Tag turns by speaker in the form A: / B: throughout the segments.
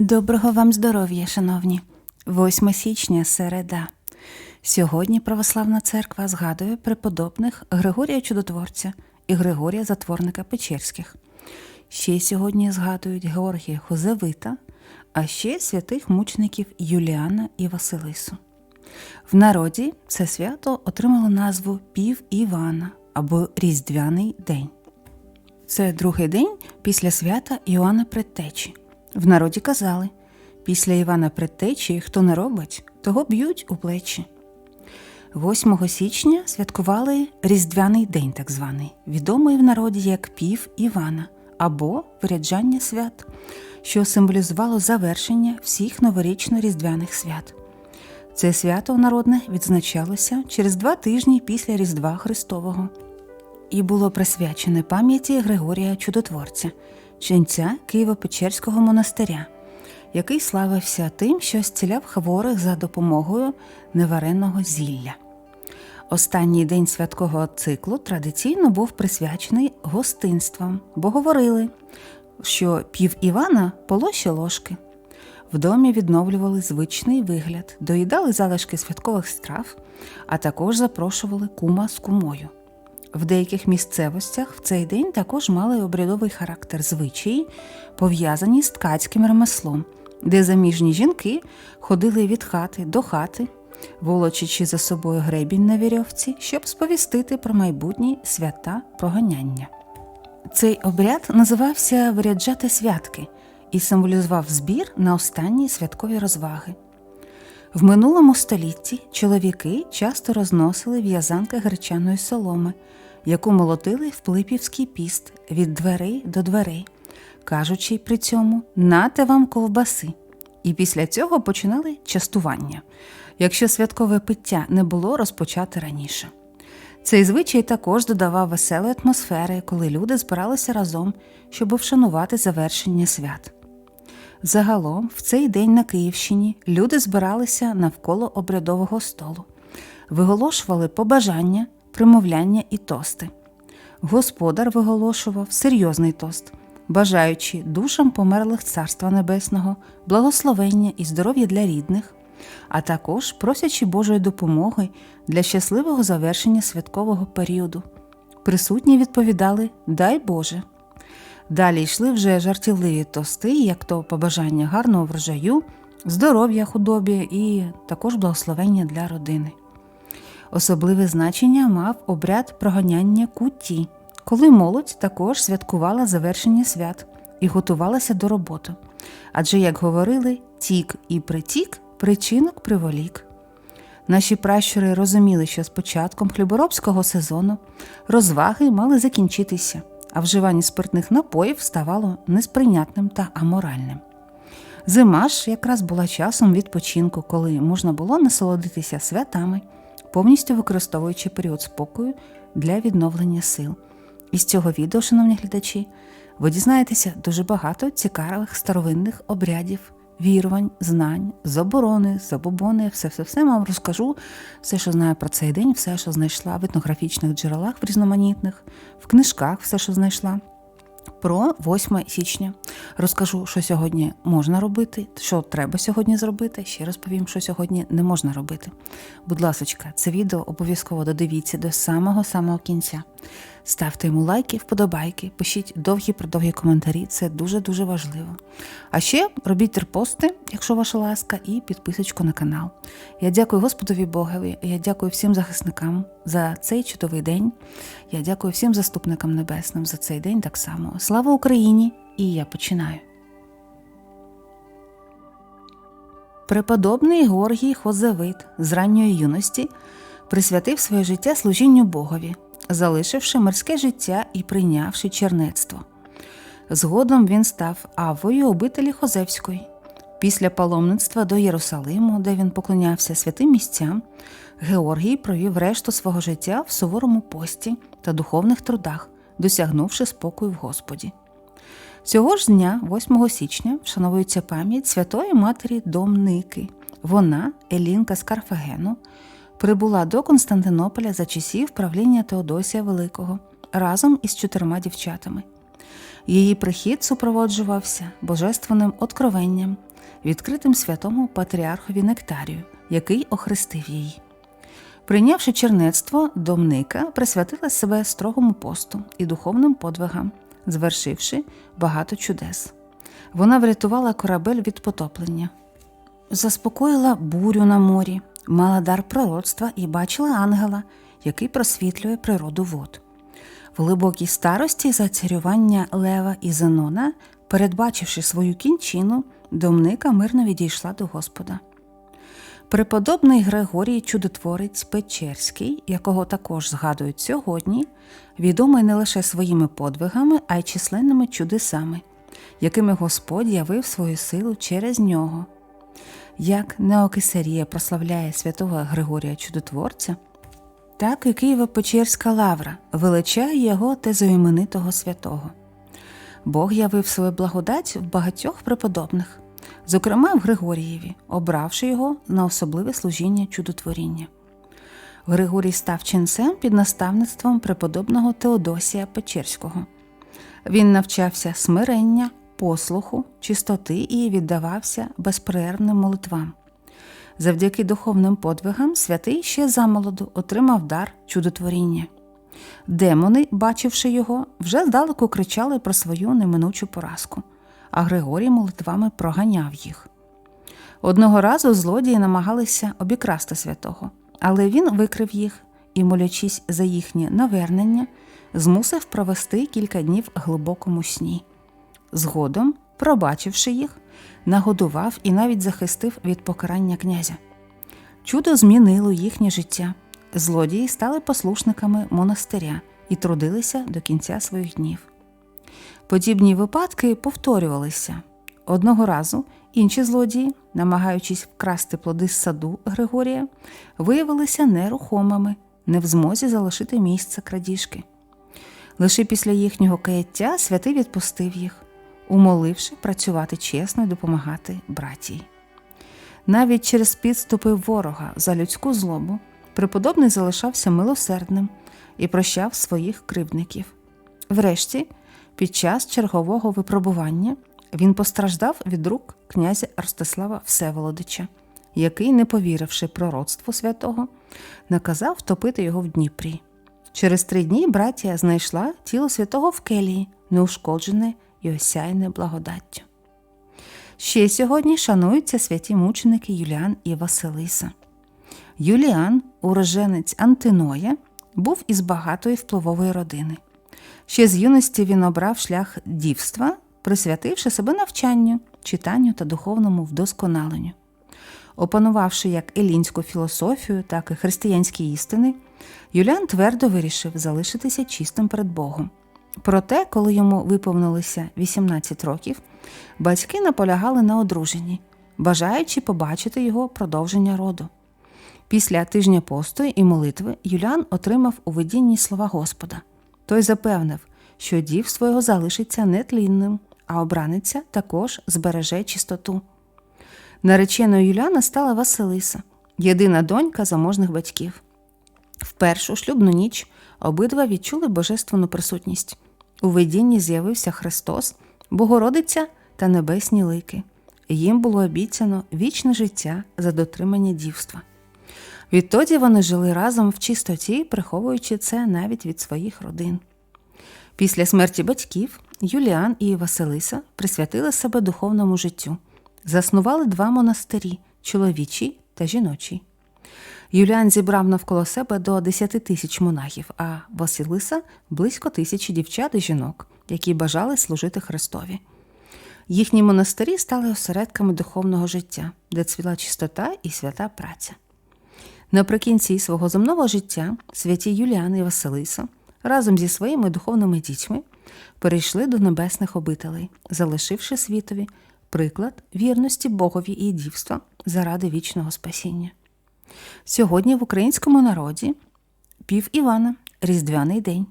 A: Доброго вам здоров'я, шановні! 8 січня середа. Сьогодні Православна церква згадує преподобних Григорія Чудотворця і Григорія Затворника Печерських. Ще сьогодні згадують Георгія Хозевита, а ще святих мучеників Юліана і Василису. В народі це свято отримало назву Пів Івана або Різдвяний день. Це другий день після свята Іоанна Предтечі. В народі казали після Івана Предтечі хто не робить, того б'ють у плечі. 8 січня святкували Різдвяний день, так званий, відомий в народі як пів Івана або виряджання свят, що символізувало завершення всіх новорічно-різдвяних свят. Це свято народне відзначалося через два тижні після Різдва Христового і було присвячене пам'яті Григорія Чудотворця, ченця Києво-Печерського монастиря, який славився тим, що зціляв хворих за допомогою невареного зілля. Останній день святкового циклу традиційно був присвячений гостинствам, бо говорили, що пів Івана полощі ложки. В домі відновлювали звичний вигляд, доїдали залишки святкових страв, а також запрошували кума з кумою. В деяких місцевостях в цей день також мали обрядовий характер звичаї, пов'язані з ткацьким ремеслом, де заміжні жінки ходили від хати до хати, волочачи за собою гребінь на вірьовці, щоб сповістити про майбутні свята проганяння. Цей обряд називався виряджати святки і символізував збір на останні святкові розваги. В минулому столітті чоловіки часто розносили в'язанки гречаної соломи, яку молотили в Плипівський піст від дверей до дверей, кажучи при цьому нате вам ковбаси. І після цього починали частування, якщо святкове пиття не було розпочати раніше. Цей звичай також додавав веселої атмосфери, коли люди збиралися разом, щоб вшанувати завершення свят. Загалом, в цей день на Київщині люди збиралися навколо обрядового столу, виголошували побажання, примовляння і тости. Господар виголошував серйозний тост, бажаючи душам померлих Царства Небесного, благословення і здоров'я для рідних, а також просячи Божої допомоги для щасливого завершення святкового періоду. Присутні відповідали Дай Боже. Далі йшли вже жартівливі тости, як то побажання гарного врожаю, здоров'я худобі і також благословення для родини. Особливе значення мав обряд проганяння куті, коли молодь також святкувала завершення свят і готувалася до роботи. Адже, як говорили, тік і притік причинок приволік. Наші пращури розуміли, що з початком хліборобського сезону розваги мали закінчитися, а вживання спиртних напоїв ставало несприйнятним та аморальним. Зима ж якраз була часом відпочинку, коли можна було насолодитися святами, повністю використовуючи період спокою для відновлення сил. Із цього відео, шановні глядачі, ви дізнаєтеся дуже багато цікавих старовинних обрядів, вірувань, знань, заборони, забобони, все все все вам розкажу, все, що знаю про цей день, все, що знайшла в етнографічних джерелах в різноманітних, в книжках, все, що знайшла. Про 8 січня розкажу, що сьогодні можна робити, що треба сьогодні зробити. Ще розповім, що сьогодні не можна робити. Будь ласочка, це відео обов'язково додивіться до самого самого кінця. Ставте йому лайки, вподобайки, пишіть довгі продовгі коментарі, це дуже-дуже важливо. А ще робіть репости, якщо ваша ласка, і підписочку на канал. Я дякую Господові Богові, я дякую всім захисникам за цей чудовий день. Я дякую всім заступникам небесним за цей день так само. Слава Україні! І я починаю. Преподобний Горгій Хозевит з ранньої юності присвятив своє життя служінню Богові, залишивши мирське життя і прийнявши чернецтво. Згодом він став авою обителі Хозевської. Після паломництва до Єрусалиму, де він поклонявся святим місцям, Георгій провів решту свого життя в суворому пості та духовних трудах, досягнувши спокою в Господі. Цього ж дня, 8 січня, вшановується пам'ять Святої Матері Домники. Вона, Елінка з Карфагену, прибула до Константинополя за часів правління Теодосія Великого разом із чотирма дівчатами. Її прихід супроводжувався божественним откровенням, відкритим святому патріархові Нектарію, який охрестив її. Прийнявши чернецтво, домника присвятила себе строгому посту і духовним подвигам, звершивши багато чудес. Вона врятувала корабель від потоплення, заспокоїла бурю на морі, мала дар пророцтва і бачила ангела, який просвітлює природу вод. В глибокій старості за царювання Лева і Зенона, передбачивши свою кінчину, домника мирно відійшла до Господа. Преподобний Григорій Чудотворець Печерський, якого також згадують сьогодні, відомий не лише своїми подвигами, а й численними чудесами, якими Господь явив свою силу через нього. Як Неокисарія прославляє святого Григорія Чудотворця, так і Києво-Печерська лавра величає його тезоіменитого святого. Бог явив свою благодать в багатьох преподобних, зокрема в Григорієві, обравши його на особливе служіння чудотворіння. Григорій став ченцем під наставництвом преподобного Теодосія Печерського. Він навчався смирення, послуху, чистоти і віддавався безперервним молитвам. Завдяки духовним подвигам святий ще замолоду отримав дар чудотворіння. Демони, бачивши його, вже здалеку кричали про свою неминучу поразку, а Григорій молитвами проганяв їх. Одного разу злодії намагалися обікрасти святого, але він викрив їх і, молячись за їхнє навернення, змусив провести кілька днів глибокому сні. Згодом, пробачивши їх, нагодував і навіть захистив від покарання князя. Чудо змінило їхнє життя. Злодії стали послушниками монастиря і трудилися до кінця своїх днів. Подібні випадки повторювалися. Одного разу інші злодії, намагаючись вкрасти плоди з саду Григорія, виявилися нерухомими, не в змозі залишити місце крадіжки. Лише після їхнього каяття святий відпустив їх, умоливши працювати чесно і допомагати братії. Навіть через підступи ворога за людську злобу преподобний залишався милосердним і прощав своїх кривдників. Врешті, під час чергового випробування, він постраждав від рук князя Ростислава Всеволодича, який, не повіривши пророцтву святого, наказав втопити його в Дніпрі. Через три дні братія знайшла тіло святого в келії, неушкоджене і осяйне благодаттю. Ще сьогодні шануються святі мученики Юліан і Василиса. Юліан, уроженець Антиноя, був із багатої впливової родини. Ще з юності він обрав шлях дівства, присвятивши себе навчанню, читанню та духовному вдосконаленню. Опанувавши як елінську філософію, так і християнські істини, Юліан твердо вирішив залишитися чистим перед Богом. Проте, коли йому виповнилося 18 років, батьки наполягали на одруженні, бажаючи побачити його продовження роду. Після тижня посту і молитви Юліан отримав у видінні слова Господа. Той запевнив, що дів свого залишиться нетлінним, а обраниця також збереже чистоту. Нареченою Юліана стала Василиса, єдина донька заможних батьків. В першу шлюбну ніч обидва відчули божественну присутність. У видінні з'явився Христос, Богородиця та небесні лики. Їм було обіцяно вічне життя за дотримання дівства. Відтоді вони жили разом в чистоті, приховуючи це навіть від своїх родин. Після смерті батьків Юліан і Василиса присвятили себе духовному життю, заснували два монастирі чоловічий та жіночий. Юліан зібрав навколо себе до 10 тисяч монахів, а Василиса близько тисячі дівчат і жінок, які бажали служити Христові. Їхні монастирі стали осередками духовного життя, де цвіла чистота і свята праця. Наприкінці свого земного життя святі Юліан і Василиса разом зі своїми духовними дітьми перейшли до небесних обителей, залишивши світові приклад вірності Богові і дівства заради вічного спасіння. Сьогодні в українському народі пів Івана Різдвяний день.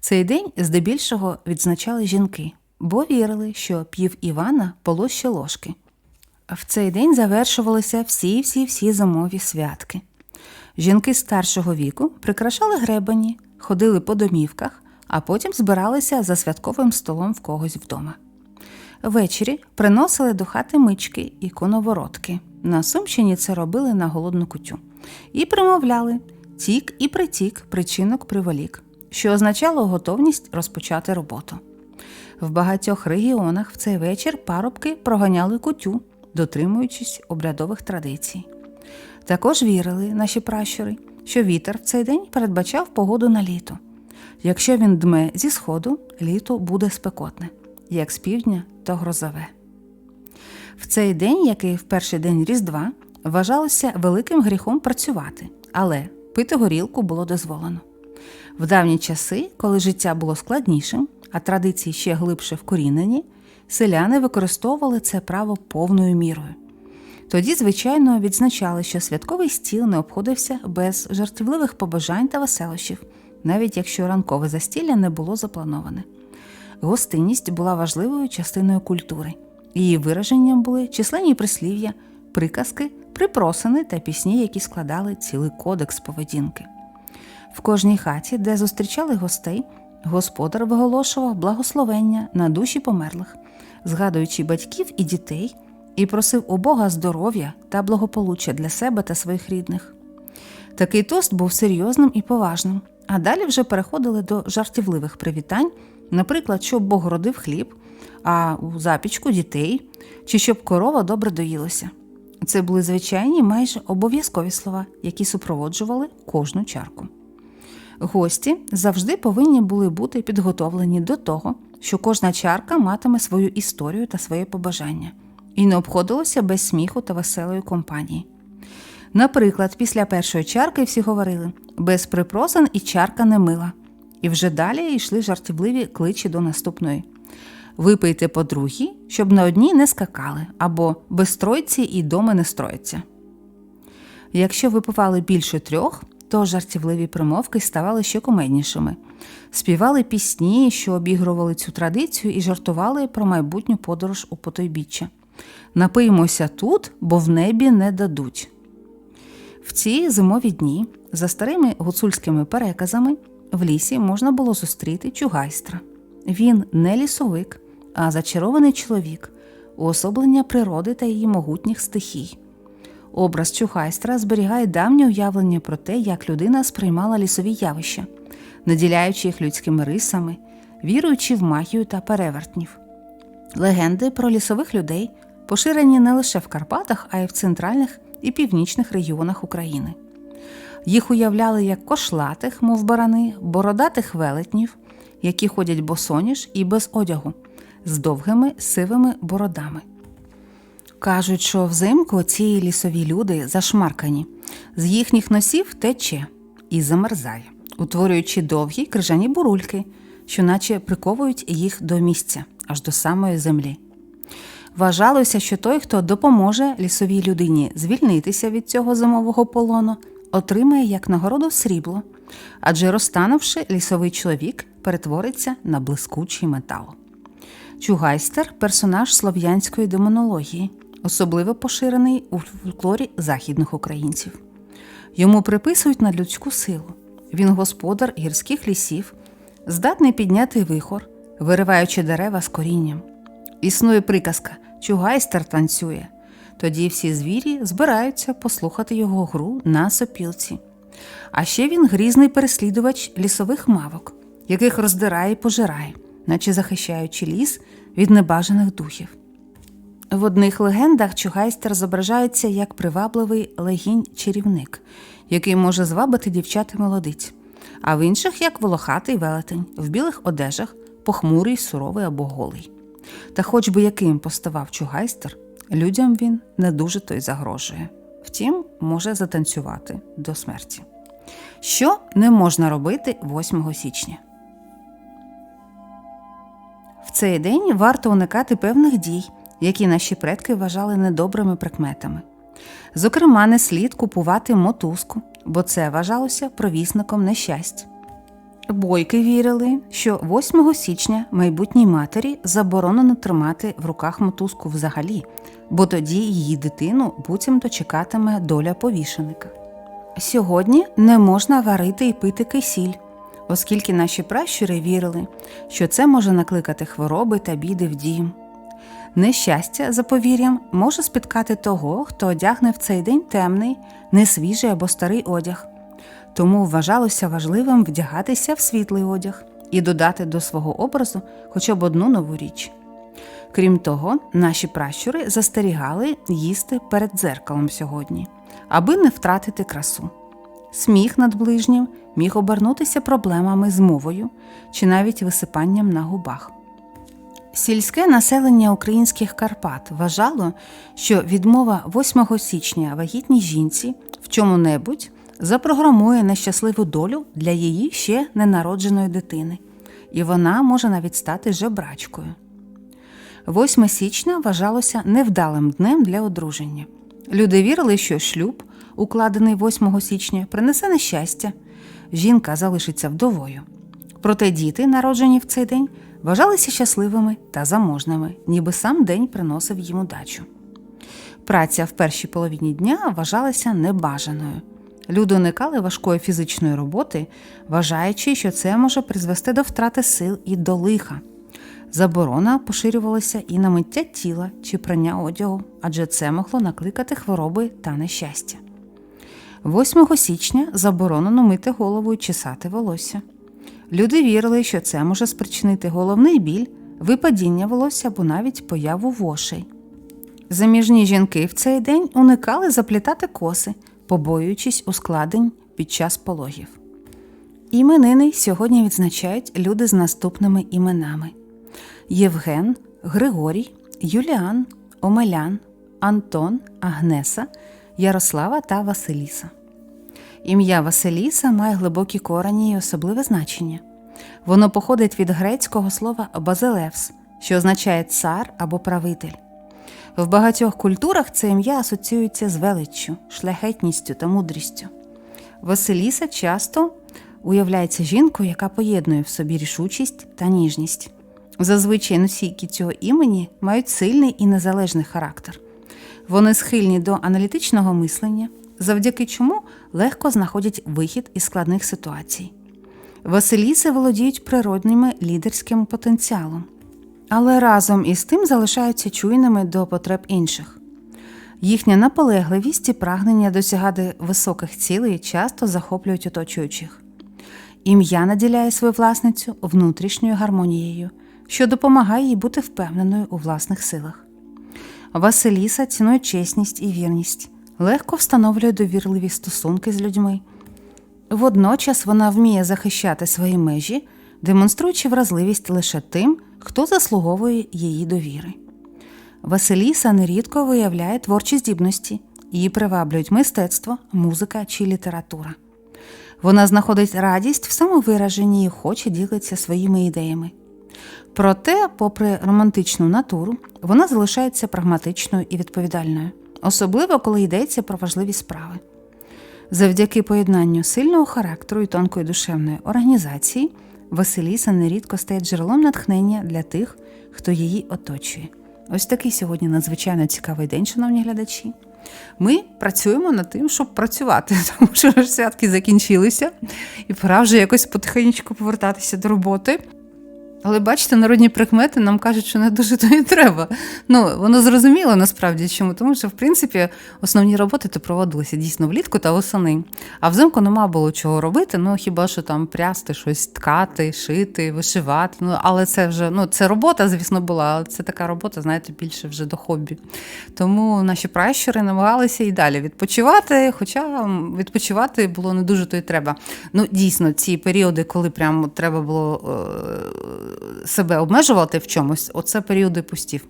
A: Цей день здебільшого відзначали жінки, бо вірили, що пів Івана полоще ложки. В цей день завершувалися всі-всі-всі зимові святки. Жінки старшого віку прикрашали гребені, ходили по домівках, а потім збиралися за святковим столом в когось вдома. Ввечері приносили до хати мички і коноворотки. На Сумщині це робили на голодну кутю. І примовляли тік і притік, причинок приволік, що означало готовність розпочати роботу. В багатьох регіонах в цей вечір парубки проганяли кутю, дотримуючись обрядових традицій. Також вірили наші пращури, що вітер в цей день передбачав погоду на літо. Якщо він дме зі сходу, літо буде спекотне, як з півдня, то грозове. В цей день, який в перший день Різдва, вважалося великим гріхом працювати, але пити горілку було дозволено. В давні часи, коли життя було складнішим, а традиції ще глибше вкорінені, селяни використовували це право повною мірою. Тоді, звичайно, відзначали, що святковий стіл не обходився без жартівливих побажань та веселощів, навіть якщо ранкове застілля не було заплановане. Гостинність була важливою частиною культури. Її вираженням були численні прислів'я, приказки, припросини та пісні, які складали цілий кодекс поведінки. В кожній хаті, де зустрічали гостей, господар виголошував благословення на душі померлих, згадуючи батьків і дітей, і просив у Бога здоров'я та благополуччя для себе та своїх рідних. Такий тост був серйозним і поважним, а далі вже переходили до жартівливих привітань, наприклад, щоб Бог родив хліб, а у запічку дітей, чи щоб корова добре доїлася. Це були звичайні майже обов'язкові слова, які супроводжували кожну чарку. Гості завжди повинні були бути підготовлені до того, що кожна чарка матиме свою історію та своє побажання, і не обходилося без сміху та веселої компанії. Наприклад, після першої чарки всі говорили без припросин і чарка не мила. І вже далі йшли жартівливі кличі до наступної. Випийте по другій, щоб на одній не скакали, або без тройці і доми не строїться. Якщо випивали більше трьох, то жартівливі примовки ставали ще кумеднішими. Співали пісні, що обігрували цю традицію, і жартували про майбутню подорож у потойбіччя. Напиємося тут, бо в небі не дадуть. В ці зимові дні, за старими гуцульськими переказами, в лісі можна було зустріти чугайстра. Він не лісовик, а зачарований чоловік, уособлення природи та її могутніх стихій. Образ чухайстра зберігає давнє уявлення про те, як людина сприймала лісові явища, наділяючи їх людськими рисами, віруючи в магію та перевертнів. Легенди про лісових людей поширені не лише в Карпатах, а й в центральних і північних регіонах України. Їх уявляли як кошлатих, мов барани, бородатих велетнів, які ходять босоніж і без одягу, з довгими сивими бородами. Кажуть, що взимку ці лісові люди зашмаркані, з їхніх носів тече і замерзає, утворюючи довгі крижані бурульки, що наче приковують їх до місця, аж до самої землі. Вважалося, що той, хто допоможе лісовій людині звільнитися від цього зимового полону, отримає як нагороду срібло, адже розтанувши, лісовий чоловік перетвориться на блискучий метал. Чугайстер персонаж слов'янської демонології, особливо поширений у фольклорі західних українців. Йому приписують надлюдську силу. Він господар гірських лісів, здатний підняти вихор, вириваючи дерева з корінням. Існує приказка Чугайстер танцює. Тоді всі звірі збираються послухати його гру на сопілці. А ще він грізний переслідувач лісових мавок, яких роздирає і пожирає, наче захищаючи ліс від небажаних духів. В одних легендах Чугайстер зображається як привабливий легінь-чарівник, який може звабити дівчат і молодиць, а в інших як волохатий велетень, в білих одежах, похмурий, суровий або голий. Та хоч би яким поставав Чугайстер, людям він не дуже то й загрожує. Втім, може затанцювати до смерті. Що не можна робити 8 січня? В цей день варто уникати певних дій, які наші предки вважали недобрими прикметами. Зокрема, не слід купувати мотузку, бо це вважалося провісником нещастя. Бойки вірили, що 8 січня майбутній матері заборонено тримати в руках мотузку взагалі, бо тоді її дитину буцімто чекатиме доля повішеника. Сьогодні не можна варити і пити кисіль, оскільки наші пращури вірили, що це може накликати хвороби та біди в дім. Нещастя, за повір'ям, може спіткати того, хто одягне в цей день темний, несвіжий або старий одяг. Тому вважалося важливим вдягатися в світлий одяг і додати до свого образу хоча б одну нову річ. Крім того, наші пращури застерігали їсти перед дзеркалом сьогодні, аби не втратити красу. Сміх над ближнім міг обернутися проблемами з мовою чи навіть висипанням на губах. Сільське населення українських Карпат вважало, що відмова 8 січня вагітній жінці в чому-небудь запрограмує нещасливу долю для її ще ненародженої дитини, і вона може навіть стати жебрачкою. 8 січня вважалося невдалим днем для одруження. Люди вірили, що шлюб, укладений 8 січня, принесе нещастя, жінка залишиться вдовою. Проте діти, народжені в цей день, вважалися щасливими та заможними, ніби сам день приносив їм удачу. Праця в першій половині дня вважалася небажаною. Люди уникали важкої фізичної роботи, вважаючи, що це може призвести до втрати сил і до лиха. Заборона поширювалася і на миття тіла чи прання одягу, адже це могло накликати хвороби та нещастя. 8 січня заборонено мити голову і чесати волосся. Люди вірили, що це може спричинити головний біль, випадіння волосся або навіть появу вошей. Заміжні жінки в цей день уникали заплітати коси, побоюючись ускладень під час пологів. Іменини сьогодні відзначають люди з наступними іменами: Євген, Григорій, Юліан, Омелян, Антон, Агнеса, Ярослава та Василіса. Ім'я Василіса має глибокі корені і особливе значення. Воно походить від грецького слова базилевс, що означає цар або правитель. В багатьох культурах це ім'я асоціюється з величчю, шляхетністю та мудрістю. Василіса часто уявляється жінкою, яка поєднує в собі рішучість та ніжність. Зазвичай носійки цього імені мають сильний і незалежний характер. Вони схильні до аналітичного мислення, завдяки чому легко знаходять вихід із складних ситуацій. Василіси володіють природним лідерським потенціалом, але разом із тим залишаються чуйними до потреб інших. Їхня наполегливість і прагнення досягати високих цілей часто захоплюють оточуючих. Ім'я наділяє свою власницю внутрішньою гармонією, що допомагає їй бути впевненою у власних силах. Василіса цінує чесність і вірність, легко встановлює довірливі стосунки з людьми. Водночас вона вміє захищати свої межі, демонструючи вразливість лише тим, хто заслуговує її довіри. Василіса нерідко виявляє творчі здібності, її приваблюють мистецтво, музика чи література. Вона знаходить радість в самовираженні і хоче ділитися своїми ідеями. Проте, попри романтичну натуру, вона залишається прагматичною і відповідальною, особливо коли йдеться про важливі справи. Завдяки поєднанню сильного характеру і тонкої душевної організації, Василіса нерідко стає джерелом натхнення для тих, хто її оточує. Ось такий сьогодні надзвичайно цікавий день, шановні глядачі. Ми працюємо над тим, щоб працювати, тому що святки закінчилися, і пора вже якось потихеньку повертатися до роботи. Але бачите, народні прикмети нам кажуть, що не дуже то і треба. Ну, воно зрозуміло насправді чому, тому що, в принципі, основні роботи то проводилися дійсно влітку та восени. А взимку нема було чого робити, ну хіба що там прясти, щось ткати, шити, вишивати. Ну, але це вже ну, це робота, звісно, була, але це така робота, знаєте, більше вже до хобі. Тому наші пращури намагалися і далі відпочивати, хоча відпочивати було не дуже то й треба. Ну, дійсно, ці періоди, коли прямо треба було. Себе обмежувати в чомусь, оце періоди пустів.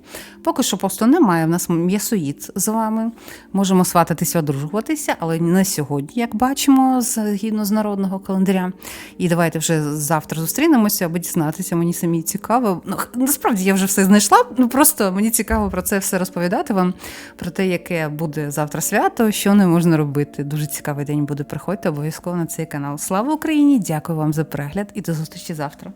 A: Поки що просто немає. В нас м'ясоїд з вами. Можемо свататися, одружуватися, але не сьогодні, як бачимо, згідно з народного календаря. І давайте вже завтра зустрінемося, аби дізнатися. Мені самі цікаво. Ну, Насправді я вже все знайшла. Ну просто мені цікаво про це все розповідати вам, про те, яке буде завтра свято, що не можна робити. Дуже цікавий день буде. Приходьте обов'язково на цей канал. Слава Україні! Дякую вам за перегляд і до зустрічі завтра.